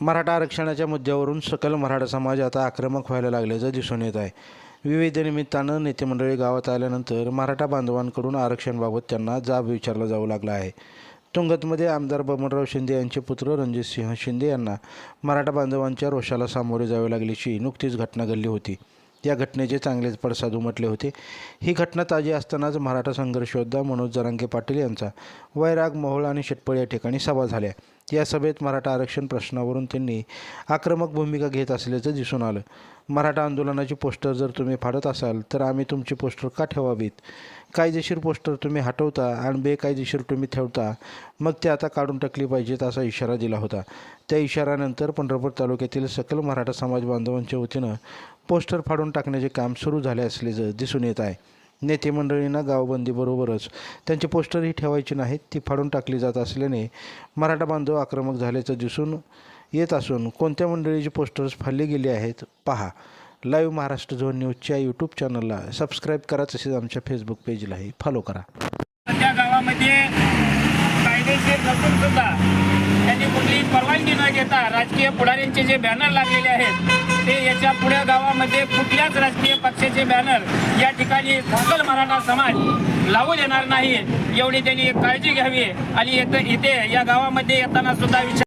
मराठा आरक्षणाच्या मुद्द्यावरून सकल मराठा समाज आता आक्रमक व्हायला लागल्याचं दिसून येत आहे. विविध निमित्तानं नेतेमंडळी गावात आल्यानंतर मराठा बांधवांकडून आरक्षणाबाबत त्यांना जाब विचारला जाऊ लागला आहे. तुंगतमध्ये आमदार बबनराव शिंदे यांचे पुत्र रणजितसिंह शिंदे यांना मराठा बांधवांच्या रोषाला सामोरे जावे लागल्याची नुकतीच घटना घडली होती. या घटनेचे चांगलेच पडसाद उमटले होते. ही घटना ताजी असतानाच मराठा संघर्षयोद्धा मनोज जरांगे पाटील यांचा वैराग मोहोळ आणि शेटपळ या ठिकाणी सभा झाल्या. या सभेत मराठा आरक्षण प्रश्नावरून त्यांनी आक्रमक भूमिका घेत असल्याचं दिसून आलं. मराठा आंदोलनाची पोस्टर जर तुम्ही फाडत असाल तर आम्ही तुमची पोस्टर का ठेवावीत? कायदेशीर पोस्टर तुम्ही हटवता आणि बेकायदेशीर तुम्ही ठेवता मग ते आता काढून टाकली पाहिजेत असा इशारा दिला होता. त्या इशाऱ्यानंतर पंढरपूर तालुक्यातील सकल मराठा समाज बांधवांच्या वतीनं पोस्टर फाडून टाकण्याचे काम सुरू झाले असल्याचं दिसून येत आहे. नेते मंडळींना गावबंदीबरोबरच त्यांची पोस्टरही ठेवायची नाहीत ती फाडून टाकली जात असल्याने मराठा बांधव आक्रमक झाल्याचं दिसून येत असून कोणत्या मंडळीची पोस्टर्स फाडली गेली आहेत पहा. लाईव्ह महाराष्ट्र झोन न्यूजच्या यूट्यूब चॅनलला सबस्क्राईब करा तसेच आमच्या फेसबुक पेजलाही फॉलो करा. त्या गावामध्ये कायदेशीर नसून सुद्धा त्यांनी कुठलीही परवानगी न घेता राजकीय पुढाऱ्यांचे जे बॅनर लागलेले आहेत ते याच्यापुढे गावामध्ये कुठल्याच राजकीय पक्षाचे बॅनर या ठिकाणी सकल मराठा समाज लावू देणार नाही एवढी त्यांनी काळजी घ्यावी आणि इथे या गावामध्ये येताना सुद्धा विचार